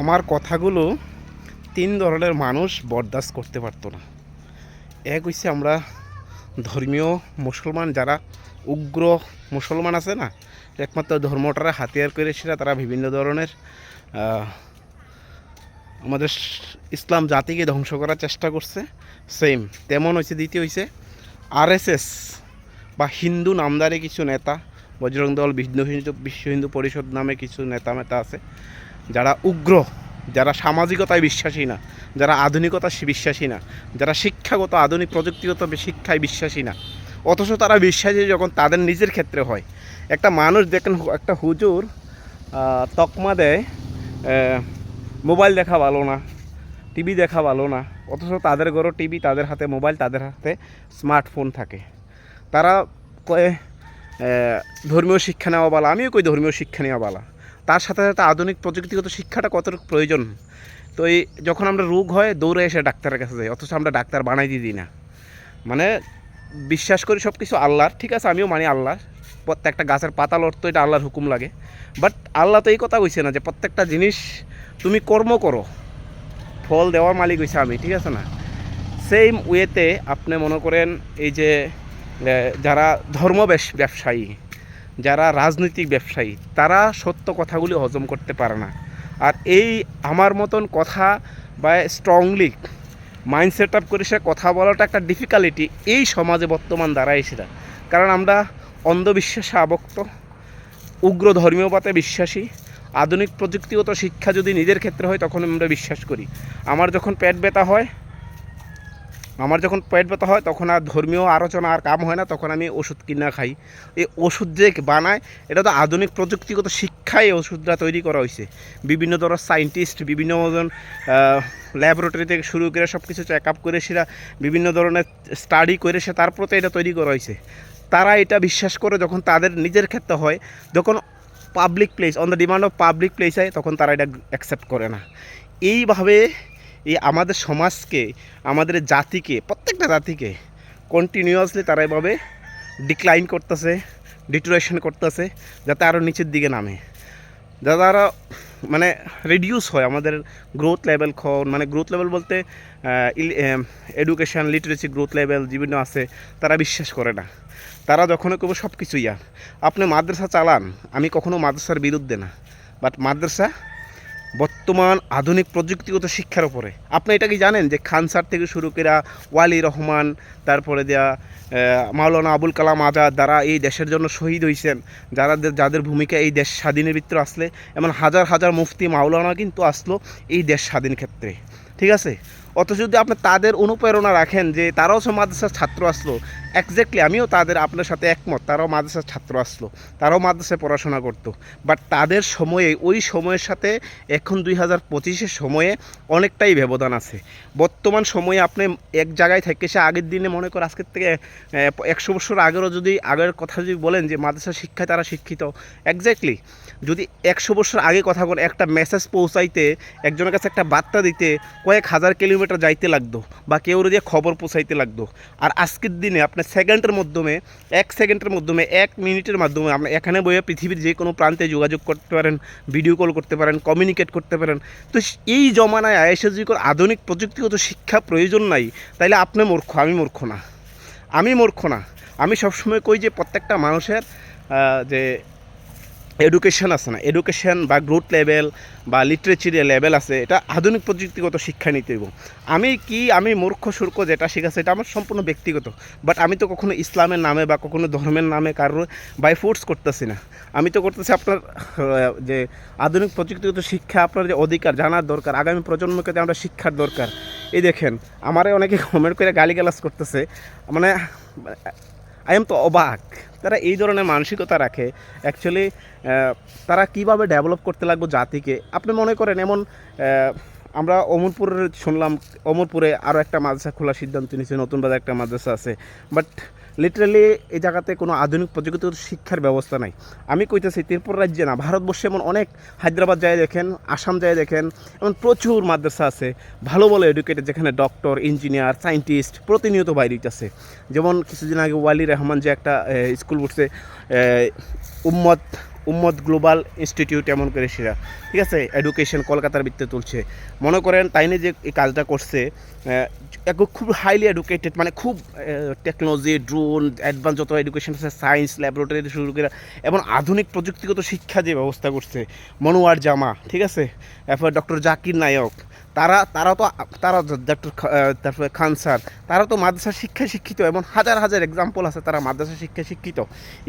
আমার কথাগুলো তিন ধরনের মানুষ বরদাস্ত করতে পারতো না। এক হচ্ছে আমরা ধর্মীয় মুসলমান যারা উগ্র মুসলমান আছে না, একমাত্র ধর্মটারা হাতিয়ার করে সেটা তারা বিভিন্ন ধরনের আমাদের ইসলাম জাতিকে ধ্বংস করার চেষ্টা করছে। সেম তেমন হয়েছে দ্বিতীয় হয়েছে আরএসএস বা হিন্দু নামদারি কিছু নেতা, বজরং দল বিষ্ণু হিন্দু বিশ্ব হিন্দু পরিষদ নামে কিছু নেতা মেতা আছে। যারা উগ্র, যারা সামাজিকতায় বিশ্বাসী না, যারা আধুনিকতা বিশ্বাসী না, যারা শিক্ষাগত, আধুনিক প্রযুক্তিগত শিক্ষায় বিশ্বাসী না, অথচ তারা বিশ্বাসী যখন তাদের নিজের ক্ষেত্রে হয়। একটা মানুষ দেখেন, একটা হুজুর তকমা দেয় মোবাইল দেখা ভালো না, টিভি দেখা ভালো না, অথচ তাদের ঘরও টিভি, তাদের হাতে মোবাইল, তাদের হাতে স্মার্টফোন থাকে। তারা কয়ে ধর্মীয় শিক্ষা নেওয়া বলা, আমিও কই ধর্মীয় শিক্ষা নেওয়া বলা। তার সাথে সাথে আধুনিক প্রযুক্তিগত শিক্ষাটা কতটুকু প্রয়োজন? তো এই যখন আমরা রোগ হয়, দৌড়ে এসে ডাক্তারের কাছে যাই, অথচ আমরা ডাক্তার বানাই দিই না। মানে বিশ্বাস করি সব কিছু আল্লাহর, ঠিক আছে, আমিও মানি আল্লাহ প্রত্যেকটা গাছের পাতা লড়তো এটা আল্লাহর হুকুম লাগে। বাট আল্লাহ তো এই কথা কইছে না যে প্রত্যেকটা জিনিস তুমি কর্ম করো। ফল দেওয়ার মালিক হয়েছে আমি, ঠিক আছে না? সেম ওয়েতে আপনি মনে করেন এই যে যারা ধর্ম বেশ- ব্যবসায়ী যারা রাজনৈতিক ব্যবসায়ী, তারা সত্য কথাগুলি হজম করতে পারে না। আর এই আমার মতন কথা বা স্ট্রংলি মাইন্ড সেট আপ করে সে কথা বলাটা একটা ডিফিকাল্টি এই সমাজে বর্তমান দাঁড়ায় সেটা। কারণ আমরা অন্ধবিশ্বাসে আবক্ত, উগ্র ধর্মীয়পাতে বিশ্বাসী, আধুনিক প্রযুক্তিগত শিক্ষা যদি নিজের ক্ষেত্রে হয় তখন আমরা বিশ্বাস করি। আমার যখন পেট ব্যথা হয় আমার যখন পেট ব্যথা হয়, তখন আর ধর্মীয় আলোচনা আর কাম হয় না, তখন আমি ওষুধ কিনা খাই। এই ওষুধ যে বানায়, এটা তো আধুনিক প্রযুক্তিগত শিক্ষায় ওষুধটা তৈরি করা হয়েছে বিভিন্ন ধরনের সায়েন্টিস্ট বিভিন্ন মতন ল্যাবরেটরি থেকে শুরু করে সব কিছু চেক আপ করে সেটা বিভিন্ন ধরনের স্টাডি করে সে তারপর তো এটা তৈরি করা হয়েছে তারা এটা বিশ্বাস করে যখন তাদের নিজের ক্ষেত্রে হয়, যখন public place on the demand of public place হয় তখন তারা এটা অ্যাকসেপ্ট করে না। এইভাবে এই আমাদের সমাজকে, আমাদের জাতিকে, প্রত্যেকটা জাতিকে কন্টিনিউয়াসলি তারা এভাবে ডিক্লাইন করতেছে ডিটোরেশন করতেছে, যাতে আরও নিচের দিকে নামে। যাতে আরও মানে রিডিউস হয় আমাদের গ্রোথ লেভেল খন মানে গ্রোথ লেভেল বলতে এডুকেশন লিটারেসি গ্রোথ লেভেল বিভিন্ন আছে, তারা বিশ্বাস করে না। তারা যখন করব সব কিছুই আর। আপনি মাদ্রাসা চালান, আমি কখনও মাদ্রাসার বিরুদ্ধে না বাট মাদ্রাসা বর্তমান আধুনিক প্রযুক্তিগত শিক্ষার উপরে। আপনি এটা কি জানেন যে খান স্যার থেকে শুরু করে ওয়ালি রহমান, তারপরে দেয়া মাওলানা আবুল কালাম আজাদ, যারা এই দেশের জন্য শহীদ হয়েছেন যারা যাদের ভূমিকা এই দেশ স্বাধীনের ভিতরে আসলে, এমন হাজার হাজার মুফতি, মাওলানা কিন্তু আসলো এই দেশ স্বাধীন ক্ষেত্রে। ঠিক আছে? অথচ যদি আপনি তাদের অনুপ্রেরণা রাখেন যে তারাও সব মাদ্রাসার ছাত্র আসলো একজ্যাক্টলি আমিও তাদের আপনার সাথে একমত, তারাও মাদ্রাসার ছাত্র আসলো, তারাও মাদ্রাসায় পড়াশোনা করতো। বাট তাদের সময়ে, ওই সময়ের সাথে এখন দুই হাজার পঁচিশের সময়ে অনেকটাই ব্যবধান আছে। বর্তমান সময়ে আপনি এক জায়গায় থেকে সে আগের দিনে মনে করে আজকের থেকে একশো বছর আগেরও যদি, আগের কথা যদি বলেন যে মাদ্রাসা শিক্ষায় তারা শিক্ষিত একজ্যাক্টলি যদি একশো বছর আগে কথা বলে একটা মেসেজ পৌঁছাইতে, একজনের কাছে একটা বার্তা দিতে, কয়েক হাজার কিলোমিটার যাইতে লাগতো বা কেউ দিয়ে খবর পৌঁছাইতে লাগতো। আর আজকের দিনে আপনি সেকেন্ডের মাধ্যমে, এক সেকেন্ডের মাধ্যমে, এক মিনিটের মাধ্যমে আপনি এখানে বইয়ে পৃথিবীর যে কোনো প্রান্তে যোগাযোগ করতে পারেন ভিডিও কল করতে পারেন কমিউনিকেট করতে পারেন। তো এই জমানায় আয়েসে যদি আধুনিক প্রযুক্তিগত শিক্ষা প্রয়োজন নাই, তাইলে আপনি মূর্খ, আমি মূর্খ না। আমি মূর্খ না। আমি সবসময় কই যে প্রত্যেকটা মানুষের যে এডুকেশন আছে না? এডুকেশন বা গ্রোথ লেভেল বা লিটারেচার লেভেল আছে, এটা আধুনিক প্রযুক্তিগত শিক্ষা নিতে হইব। আমি কি, আমি মূর্খ, সূর্খ যেটা শিখাচ্ছে, এটা আমার সম্পূর্ণ ব্যক্তিগত। বাট আমি তো কখনো ইসলামের নামে বা কখনো ধর্মের নামে কারোর বাই ফোর্স করতেছি না। আমি তো করতেছি আপনার যে আধুনিক প্রযুক্তিগত শিক্ষা আপনার যে অধিকার জানার দরকার, আগামী প্রজন্মকে আমরা শিক্ষার দরকার। এই দেখেন, আমারে অনেকে কমেন্ট করে গালিগালাজ করতেছে। মানে আই এম তো অবাক। তারা এই ধরনের মানসিকতা রাখে। অ্যাকচুয়ালি তারা কীভাবে ডেভেলপ করতে লাগবো জাতিকে? আপনি মনে করেন, এমন আমরা অমরপুরের শুনলাম, অমরপুরে আরও একটা মাদ্রাসা খোলার সিদ্ধান্ত নিয়েছে, নতুন বাজার একটা মাদ্রাসা আছে। বাট লিটারালি এই জায়গাতে কোনো আধুনিক প্রযুক্তিগত শিক্ষার ব্যবস্থা নাই। আমি কইতেছি ত্রিপুরা রাজ্যে না ভারতবর্ষে এমন অনেক হায়দ্রাবাদ যায় দেখেন আসাম যায় দেখেন এমন প্রচুর মাদ্রাসা আছে ভালো ভালো এডুকেটেড যেখানে ডক্টর ইঞ্জিনিয়ার সায়েন্টিস্ট প্রতিনিয়ত বাইরে আছে যেমন কিছুদিন আগে ওয়ালি রহমান যে একটা স্কুল আহ, উম্মত উম্মদ গ্লোবাল ইনস্টিটিউট এমন করে সেরা ঠিক আছে? এডুকেশন কলকাতার ভিত্তিতে তুলছে। মনে করেন তাইনে যে এই কাজটা করছে খুব হাইলি এডুকেটেড মানে খুব টেকনোলজি ড্রোন অ্যাডভান্স যত এডুকেশন আছে সায়েন্স ল্যাবরেটরি শুরু করে এবং আধুনিক প্রযুক্তিগত শিক্ষা যে ব্যবস্থা করছে, মনোয়ার জামা, ঠিক আছে? এরপর ডক্টর জাকির নায়ক, তারা তারা তো, তারা ডক্টর তারপরে খান স্যার, তারা তো মাদ্রাসা শিক্ষায় শিক্ষিত এবং হাজার হাজার এক্সাম্পল আছে তারা মাদ্রাসা শিক্ষায় শিক্ষিত।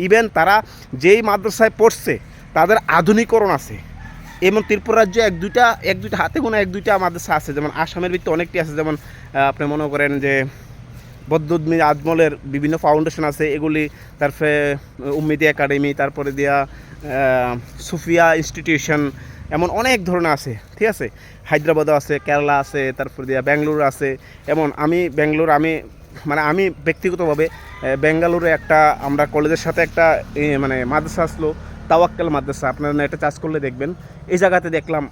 ইভেন তারা যেই মাদ্রাসায় পড়ছে, তাদের আধুনিকরণ আছে। এবং ত্রিপুরা রাজ্যে এক দুইটা এক দুইটা হাতে গোনা এক দুইটা মাদ্রাসা আছে। যেমন আসামের ভিতরে অনেকটি আছে। যেমন আপনি মনে করেন যে বদ্যুদ্মি আজমলের বিভিন্ন ফাউন্ডেশন আছে। এগুলি তারপরে উম্মিদি একাডেমি তারপরে দিয়া সুফিয়া ইনস্টিটিউশন এমন অনেক ধরনের আছে। ঠিক আছে? হায়দ্রাবাদও আছে কেরালা আছে তারপরে দিয়া ব্যাঙ্গালোর আছে। এমন আমি ব্যাঙ্গালোর আমি মানে আমি ব্যক্তিগতভাবে আহ, বেঙ্গালুরু একটা আমরা কলেজের সাথে একটা মানে মাদ্রাসা আসলো। তাওয়াক্কাল মাদ্রাসা, আপনারা নেটে চার্জ করলে দেখবেন। এই জায়গাতে দেখলাম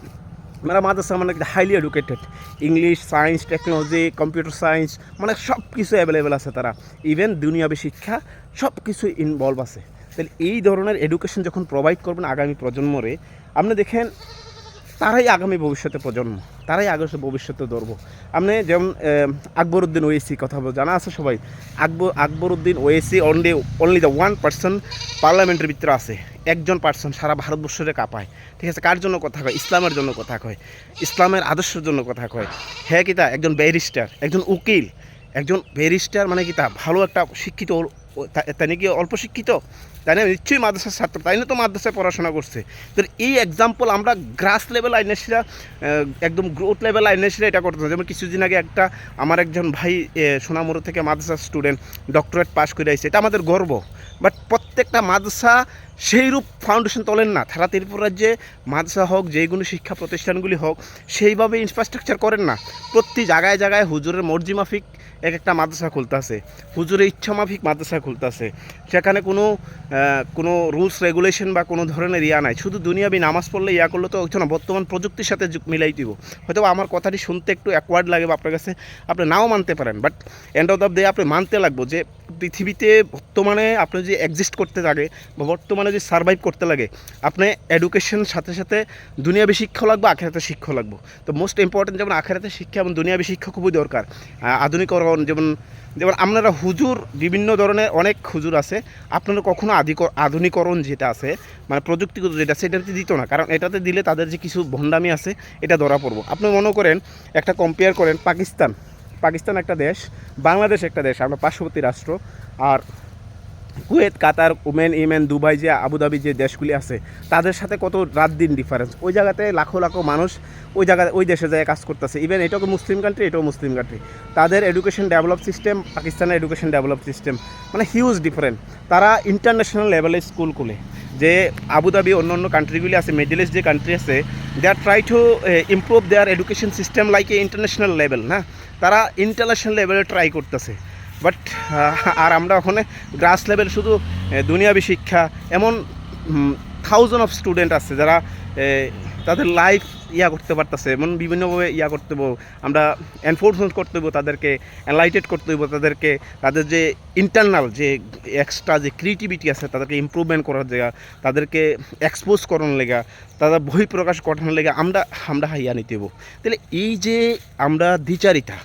মানে মাদ্রাসা মানে highly educated English science technology computer science মানে সব কিছু অ্যাভেলেবেল আছে তারা। ইভেন দুনিয়াবী শিক্ষা সব কিছু ইনভলভ আছে। তাহলে এই ধরনের এডুকেশন যখন প্রোভাইড করবেন আগামী প্রজন্মরে, আপনি দেখেন তারাই আগামী ভবিষ্যতে প্রজন্ম তারাই আগামী ভবিষ্যতে ধরব। আপনি যেমন আহ, আকবরউদ্দিন ওয়েসি কথা বল জানা আছে সবাই? Akbar Akbaruddin Owaisi only only the one person পার্লামেন্টের ভিতরে আছে। একজন পার্সন সারা ভারতবর্ষরে কাঁপায়। ঠিক আছে কার জন্য কথা কয়? ইসলামের জন্য কথা কয়। ইসলামের আদর্শের জন্য কথা কয়। হ্যাঁ কিতা একজন ব্যারিস্টার একজন উকিল একজন ব্যারিস্টার মানে কি তা? ভালো একটা শিক্ষিত তাই নাকি অল্প শিক্ষিত? তাই না নিশ্চয়ই মাদ্রাসার ছাত্র। তাই না তো মাদ্রাসায় পড়াশোনা করছে। তো এই এক্সাম্পল আমরা গ্রাস লেভেল আইনেসিরা একদম গ্রোথ লেভেল আইনেসিরা এটা করতে যেমন কিছুদিন আগে একটা আমার একজন ভাই এ, সোনামুড়ো থেকে মাদ্রাসার স্টুডেন্ট ডক্টরেট পাস করে আইছে। এটা আমাদের গর্ব। বাট প্রত্যেকটা মাদ্রাসা সেইরূপ ফাউন্ডেশন তোলেন না। তারা ত্রিপুরা রাজ্যে মাদ্রাসা হোক যেগুলো শিক্ষা প্রতিষ্ঠানগুলি হোক সেইভাবে ইনফ্রাস্ট্রাকচার করেন না। প্রতি জায়গায় জায়গায় হুজুরের মর্জি মাফিক এক একটা মাদ্রাসা খুলতেছে। হুজুরের ইচ্ছামাফিক মাদ্রাসা খুলতেছে। সেখানে কোনো কোনো রুলস, রেগুলেশন বা কোনো ধরনের ইয়া নাই। শুধু দুনিয়াবি নামাজ পড়লে ইয়া করলে তো ওইখানে বর্তমান প্রযুক্তির সাথে মিলাই দিব। হয়তো আমার কথাটি শুনতে একটু অ্যাকওয়ার্ড লাগে বা আপনার কাছে আপনি নাও মানতে পারেন। But end of the day আপনি মানতে লাগবো যে পৃথিবীতে বর্তমানে আপনি যে এক্সিস্ট করতে লাগে বা বর্তমানে যে সার্ভাইভ করতে লাগে, আপনি এডুকেশন সাথে সাথে দুনিয়াবি শিক্ষা লাগবে, আখেরাতে শিক্ষা লাগবে। তো মোস্ট ইম্পর্টেন্ট যেমন আখেরাতে শিক্ষা এবং দুনিয়াবি শিক্ষা খুবই দরকার। আধুনিকরণ যেমন যেমন আপনারা হুজুর বিভিন্ন ধরনের অনেক হুজুর আছে, আপনারা কখনো আধিক, আধুনিকরণ যেটা আছে মানে প্রযুক্তিগত যেটা সেটাতে দিত না। কারণ এটাতে দিলে তাদের যে কিছু ভণ্ডামি আছে, এটা ধরা পড়ব। আপনি মনে করেন, একটা কম্পেয়ার করেন পাকিস্তান। পাকিস্তান একটা দেশ, বাংলাদেশ একটা দেশ, আমরা পার্শ্ববর্তী রাষ্ট্র। আর Kuwait, Qatar, Oman Yemen Dubai যে আবুধাবি যে দেশগুলি আছে, তাদের সাথে কত রাত দিন ডিফারেন্স ওই জায়গাতে লাখো লাখো মানুষ ওই জায়গায় ওই দেশে যায় কাজ করতেছে। ইভেন এটাও মুসলিম কান্ট্রি এটাও মুসলিম কান্ট্রি তাদের এডুকেশন ডেভেলপ সিস্টেম পাকিস্তানের এডুকেশন ডেভেলপ সিস্টেম মানে হিউজ ডিফারেন্ট তারা ইন্টারন্যাশনাল লেভেলে স্কুল খুলে। যে আবুধাবি অন্য অন্য কান্ট্রিগুলি আছে মিডল ইস্ট যে কান্ট্রি আছে they are try to improve their education system like a international level না? তারা ইন্টারন্যাশনাল লেভেলে ট্রাই করতেছে। বাট আর আমরা ওখানে গ্রাস লেভেল শুধু দুনিয়াবি শিক্ষা, এমন থাউজেন্ড অফ স্টুডেন্ট আছে যারা তাদের লাইফ ইয়া করতে পারতেছে, এমন বিভিন্নভাবে ইয়া করতে হব আমরা এনফোর্সমেন্ট করতে হব তাদেরকে অ্যালাইটেড করতে হব তাদেরকে, তাদের যে ইন্টারনাল যে এক্সট্রা যে ক্রিয়েটিভিটি আছে, তাদেরকে ইমপ্রুভমেন্ট করার জায়গা, তাদেরকে এক্সপোজ করানোর লেগা, তাদের বই প্রকাশ করানোর লেগা আমরা আমরা হাইয়া নিতে হব তাহলে এই যে আমরা দ্বিচারিতা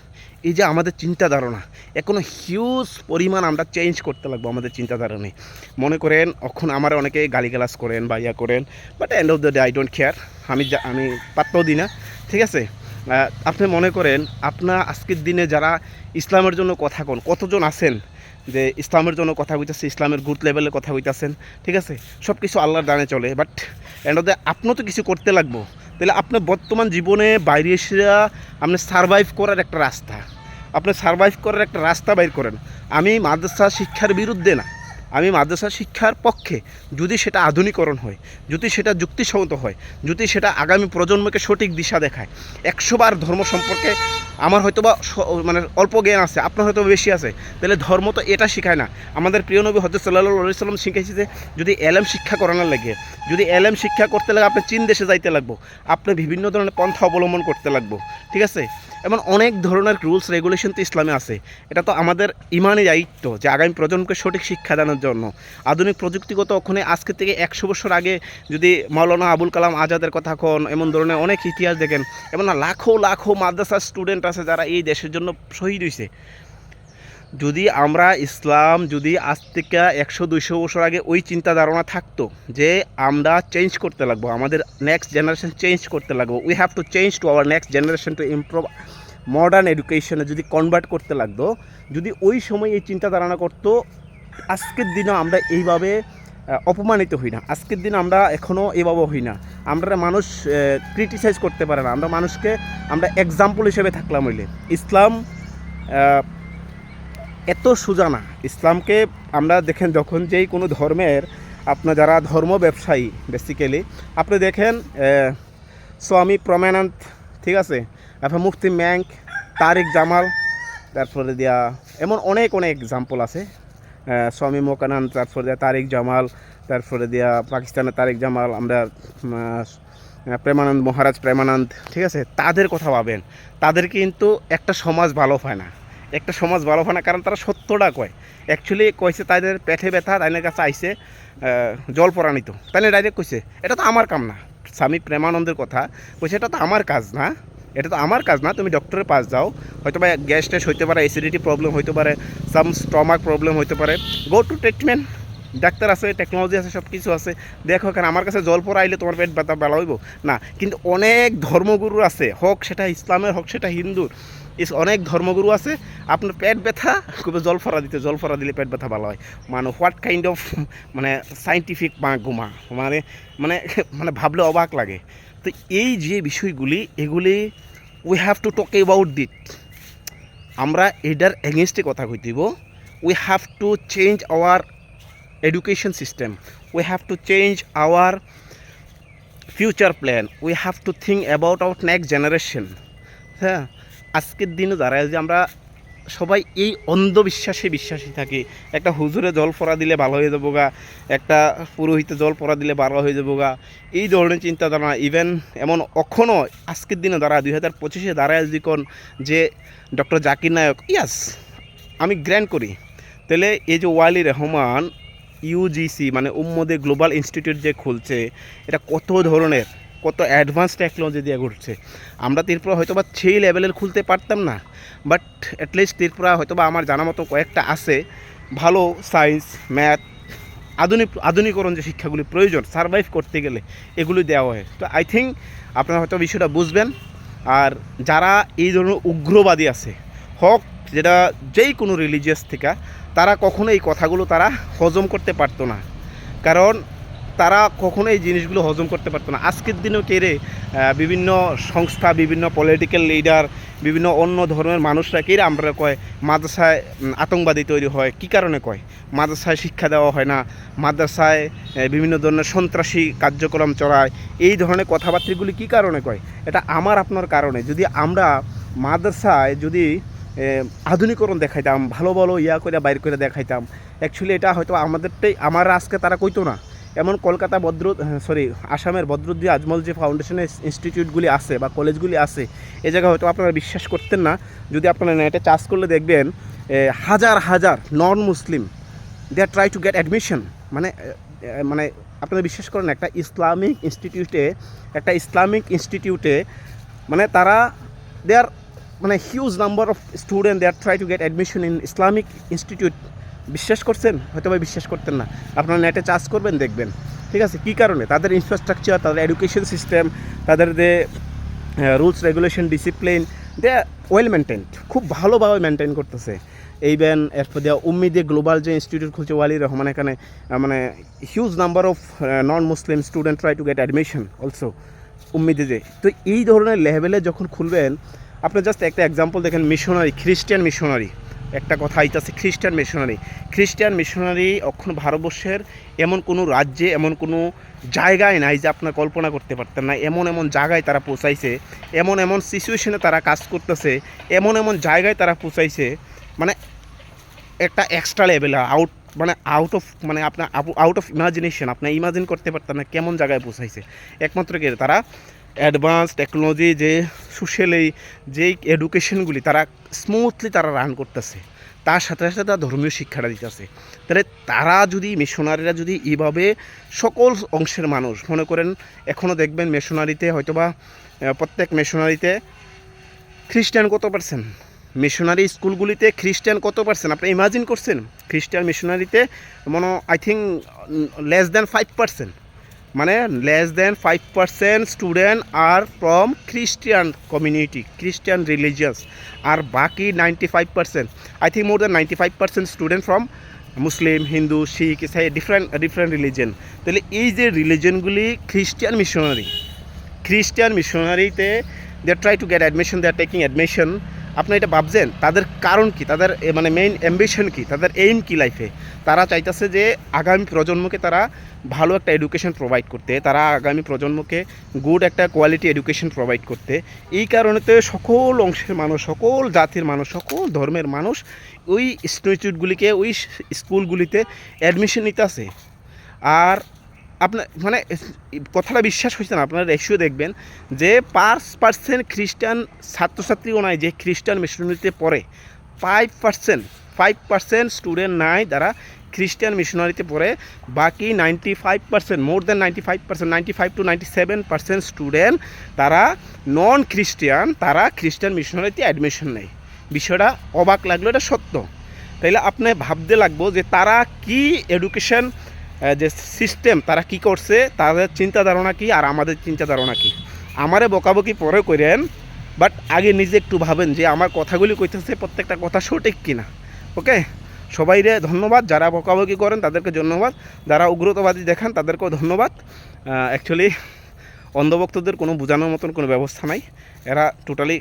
এই যে আমাদের চিন্তা ধারণা এখনও হিউজ পরিমাণ আমরা চেঞ্জ করতে লাগবো আমাদের চিন্তাধারণে মনে করেন, এখন আমার অনেকে গালিগালাজ করেন বা ইয়া করেন but end of the day I don't care আমি যা- আমি পাত্তাও দিই না, ঠিক আছে? আপনি মনে করেন, আপনার আজকের দিনে যারা ইসলামের জন্য কথা কন কতজন আছেন? যে ইসলামের জন্য কথা কইতেছে, ইসলামের গুড লেভেলের কথা কইতাছেন, ঠিক আছে? সব কিছু আল্লাহর দানে চলে বাট এন্ড অফ দ্য আপনিও তো কিছু করতে লাগবো। তাহলে আপনার বর্তমান জীবনে বাইরে এসে আপনি সারভাইভ করার একটা রাস্তা। আপনি সারভাইভ করার একটা রাস্তা বাইর করেন। আমি মাদ্রাসা শিক্ষার বিরুদ্ধে না। আমি মাদ্রাসা শিক্ষার পক্ষে যদি সেটা আধুনিকরণ হয়, যদি সেটা যুক্তিসঙ্গত হয়, যদি সেটা আগামী প্রজন্মকে সঠিক দিশা দেখায় একশোবার ধর্ম সম্পর্কে আমার হয়তো বা মানে অল্প জ্ঞান আছে, আপনার হয়তো বেশি আছে, তাহলে ধর্ম তো এটা শেখায় না। আমাদের প্রিয় নবী হজরত সাল্লাহ সাল্লাম শিখাইছে যে, যদি এলএম শিক্ষা করানোর লাগে, যদি এলএম শিক্ষা করতে লাগে, আপনি চীন দেশে যাইতে লাগবো, আপনি বিভিন্ন ধরনের পন্থা অবলম্বন করতে লাগবো, ঠিক আছে? এমন অনেক ধরনের রুলস রেগুলেশন তো ইসলামে আছে। এটা তো আমাদের ইমানই দায়িত্ব যে আগামী প্রজন্মকে সঠিক শিক্ষা দানের জন্য। আধুনিক প্রযুক্তিগত ওখানে আজকে থেকে একশো বছর আগে যদি মৌলানা আবুল কালাম আজাদের কথা কন, এমন ধরনের অনেক ইতিহাস দেখেন। এমন লাখো লাখো মাদ্রাসার স্টুডেন্ট আছে যারা এই দেশের জন্য শহীদ হয়েছে যদি আমরা ইসলাম যদি আজ থেকে একশো, দুইশো বছর আগে ওই চিন্তা ধারণা থাকতো যে আমরা চেঞ্জ করতে লাগবো, আমাদের নেক্সট জেনারেশন চেঞ্জ করতে লাগবো we have to change to our next generation to improve modern এডুকেশনে যদি কনভার্ট করতে লাগতো, যদি ওই সময় এই চিন্তা ধারণা করতো, আজকের দিনও আমরা এইভাবে অপমানিত হই না। আজকের দিন আমরা এখনও এভাবে হই না। আমরা মানুষ ক্রিটিসাইজ করতে পারে না। আমরা মানুষকে, আমরা এক্সাম্পল হিসেবে থাকলাম হইলে। ইসলাম এত সোজা না ইসলামকে আমরা দেখেন যখন যেই কোনো ধর্মের, আপনার যারা ধর্ম ব্যবসায়ী বেসিক্যালি আপনি দেখেন স্বামী প্রমানন্দ ঠিক আছে? তারপর মুফতি ম্যাঙ্ক তারিক জামাল, তারপরে দিয়া এমন অনেক অনেক এক্সাম্পল আছে। স্বামী মোকানন্দ, তারপরে দিয়া তারিক জামাল, তারপরে দিয়া পাকিস্তানের তারিক জামাল, আমরা প্রেমানন্দ, মহারাজ প্রেমানন্দ, ঠিক আছে? তাদের কথা ভাবেন। তাদের কিন্তু একটা সমাজ ভালো হয় না। একটা সমাজ ভালো হয় না, কারণ তারা সত্যটা কয়। অ্যাকচুয়ালি কইছে তাদের পেটে ব্যথা তাদের কাছে আইসে জল পরানিত। তাই ডাইরেক্ট কইছে, এটা তো আমার কাম না। স্বামী প্রেমানন্দের কথা, কইছে, এটা তো আমার কাজ না, এটা তো আমার কাজ না, তুমি ডক্টরের পাশ যাও। হয়তো বা গ্যাস ট্যাস হইতে পারে অ্যাসিডিটি প্রবলেম হইতে পারে সাম স্টমাক প্রবলেম হইতে পারে। গো টু ট্রিটমেন্ট ডাক্তার আছে টেকনোলজি আছে সব কিছু আছে। দেখো কারণ আমার কাছে জল পড়া আইলে তোমার পেট ব্যথা ভালো হইব? না, কিন্তু অনেক ধর্মগুরু আছে, হোক সেটা ইসলামের, হোক সেটা হিন্দুর। অনেক ধর্মগুরু আছে। আপনার পেট ব্যথা, খুব জল ফরা দিতে, জল ফরা দিলে পেট ব্যথা ভালো হয়। মানে হোয়াট কাইন্ড অফ মানে সাইন্টিফিক মা গুমা মানে মানে মানে ভাবলে অবাক লাগে। তো এই যে বিষয়গুলি, এগুলি we have to talk about that আমরা এটার এগেনস্টে কথা কইতেইব we have to change our education system we have to change our future plan we have to think about our next generation হ্যাঁ? আজকের দিনে দাঁড়ায় যে আমরা সবাই এই অন্ধবিশ্বাসে বিশ্বাসী থাকি। একটা হুজুরে জল পড়া দিলে ভালো হয়ে যাব গা একটা পুরোহিতে জল পড়া দিলে ভালো হয়ে যাব গা এই ধরনের চিন্তাধারণা ইভেন এমন অখনও আজকের দিনে দাঁড়া দুই হাজার পঁচিশে দাঁড়ায় যখন যে ডক্টর জাকির নায়ক, ইয়াস, আমি গ্র্যান্ড করি। তাহলে এই যে ওয়ালি রহমান ইউজিসি মানে উম্মদে গ্লোবাল ইনস্টিটিউট যে খুলছে, এটা কত ধরনের? কত অ্যাডভান্স টেকনোলজি দিয়ে ঘুরছে। আমরা ত্রিপুরা হয়তো বা সেই লেভেলের খুলতে পারতাম না বাট অ্যাটলিস্ট ত্রিপুরা হয়তো বা আমার জানা মতো কয়েকটা আছে। ভালো সায়েন্স ম্যাথ আধুনিক, আধুনিকরণ যে শিক্ষাগুলি প্রয়োজন সারভাইভ করতে গেলে এগুলি দেওয়া হয়। তো আই থিঙ্ক আপনারা হয়তো বিষয়টা বুঝবেন। আর যারা এই ধরনের উগ্রবাদী আছে, হক যেটা যেই কোনো রিলিজিয়াস থেকে, তারা কখনো এই কথাগুলো তারা হজম করতে পারতো না। কারণ তারা কখনো এই জিনিসগুলো হজম করতে পারতো না। আজকের দিনেও কেড়ে বিভিন্ন সংস্থা, বিভিন্ন পলিটিক্যাল লিডার বিভিন্ন অন্য ধর্মের মানুষরা কেড়ে আমরা কয়, মাদ্রাসায় আতঙ্কবাদী তৈরি হয়, কি কারণে কয়? মাদ্রাসায় শিক্ষা দেওয়া হয় না, মাদ্রাসায় বিভিন্ন ধরনের সন্ত্রাসী কার্যক্রম চলায় এই ধরনের কথাবার্তাগুলি কি কারণে কয়? এটা আমার, আপনার কারণে। যদি আমরা মাদ্রাসায় যদি আধুনিকরণ দেখাইতাম, ভালো ভালো ইয়া করে বাইর করে দেখাইতাম অ্যাকচুয়ালি এটা হয়তো আমাদেরটাই, আমার আজকে তারা কইতো না। এমন কলকাতা বদ্র সরি আসামের বদরুদ্দি আজমল যে ফাউন্ডেশনের ইনস্টিটিউটগুলি আছে বা কলেজগুলি আছে এই জায়গায় হয়তো আপনারা বিশ্বাস করতেন না। যদি আপনারা নেটে চার্জ করলে দেখবেন হাজার হাজার non Muslim they are try to get admission মানে এ, এ, মানে আপনারা বিশ্বাস করেন একটা ইসলামিক ইনস্টিটিউটে একটা ইসলামিক ইনস্টিটিউটে মানে তারা দে আর মানে huge number of student they are try to get admission in Islamic institute বিশ্বাস করছেন? হয়তো বা বিশ্বাস করতেন না। আপনারা নেটে চার্জ করবেন, দেখবেন। ঠিক আছে? কী কারণে? তাদের ইনফ্রাস্ট্রাকচার তাদের এডুকেশন সিস্টেম তাদের যে rules regulation discipline they well maintain খুব ভালোভাবে মেনটেন করতেছে। এইবেন এরপর দেওয়া উম্মিদে গ্লোবাল যে ইনস্টিটিউট খুলছে, ওয়ালি রহমান, এখানে মানে huge number of non Muslim student try to get admission also উম্মিদে যে তো এই ধরনের লেভেলে যখন খুলবেন, আপনি জাস্ট একটা এক্সাম্পল দেখেন মিশনারি খ্রিস্টান মিশনারি একটা কথা আইতাছে খ্রিস্টান মিশনারি। খ্রিস্টান মিশনারি এখন ভারতবর্ষের এমন কোনো রাজ্যে, এমন কোনো জায়গায় নাই যে আপনার কল্পনা করতে পারতেন না। এমন এমন জায়গায় তারা পৌঁছাইছে, এমন এমন সিচুয়েশনে তারা কাজ করতেছে, এমন এমন জায়গায় তারা পৌঁছাইছে মানে একটা এক্সট্রা লেভেল আউট মানে আউট অফ মানে আপনার আউট অফ ইমাজিনেশন আপনার ইমাজিন করতে পারতেন না কেমন জায়গায় পৌঁছাইছে। একমাত্র কি? তারা অ্যাডভান্স টেকনোলজি যে সোশ্যালি যেই এডুকেশনগুলি তারা স্মুথলি তারা রান করতেছে। তার সাথে সাথে তারা ধর্মীয় শিক্ষাটা দিতেছে। তাহলে তারা যদি মিশনারিরা যদি এইভাবে সকল অংশের মানুষ, মনে করেন এখনও দেখবেন মিশনারিতে হয়তোবা প্রত্যেক মিশনারিতে খ্রিস্টান কত পার্সেন্ট মিশনারি স্কুলগুলিতে খ্রিস্টান কত পার্সেন্ট আপনি ইমাজিন করছেন? খ্রিস্টান মিশনারিতে মনে I think less than five percent মানে less than five percent student are from Christian community Christian religious আর বাকি ninety five percent I think more than ninety five percent student from Muslim Hindu Sikh Isai different different religion তাহলে এই যে রিলিজনগুলি Christian missionary Christian মিশনারিতে they try to get admission they are taking admission আপনি এটা ভাবছেন, তাদের কারণ কি? তাদের মানে মেইন অ্যাম্বিশন কি? তাদের এইম কি লাইফে তারা চাইতেছে যে আগামী প্রজন্মকে তারা ভালো একটা এডুকেশন প্রোভাইড করতে, তারা আগামী প্রজন্মকে গুড একটা কোয়ালিটি এডুকেশন প্রোভাইড করতে। এই কারণেতে সকল অংশের মানুষ, সকল জাতির মানুষ, সকল ধর্মের মানুষ ওই ইনস্টিটিউটগুলিকে ওই স্কুলগুলিতে অ্যাডমিশন নিতে আসে। আর আপনার মানে কথাটা বিশ্বাস হচ্ছে না, আপনারা রেশিও দেখবেন যে পাঁচ পার্সেন্ট খ্রিস্টান ছাত্রছাত্রীও নাই যে খ্রিস্টান মিশনারিতে পড়ে। Five percent five percent student নাই যারা খ্রিস্টান মিশনারিতে পড়ে। বাকি ninety five percent more than ninety five percent ninety five to ninety seven percent student তারা নন খ্রিস্টিয়ান তারা খ্রিস্টান মিশনারিতে অ্যাডমিশন নেয়। বিষয়টা অবাক লাগল, এটা সত্য। তাইলে আপনি ভাবতে লাগবো যে তারা কি এডুকেশন যে সিস্টেম তারা কি করছে, তাদের চিন্তা ধারণা কি, আর আমাদের চিন্তা ধারণা কি? আমারে বকাবকি পরে করেন বাট আগে নিজে একটু ভাবেন যে আমার কথাগুলি কইতেছে প্রত্যেকটা কথা সঠিক কিনা। ওকে সবাইরে ধন্যবাদ, যারা বকাবকি করেন তাদেরকে ধন্যবাদ, যারা উগ্রতাবাদী দেখান তাদেরকেও ধন্যবাদ। অ্যাকচুয়ালি অন্ধভক্তদের কোনো বোঝানোর মতন কোনো ব্যবস্থা নাই। এরা টোটালি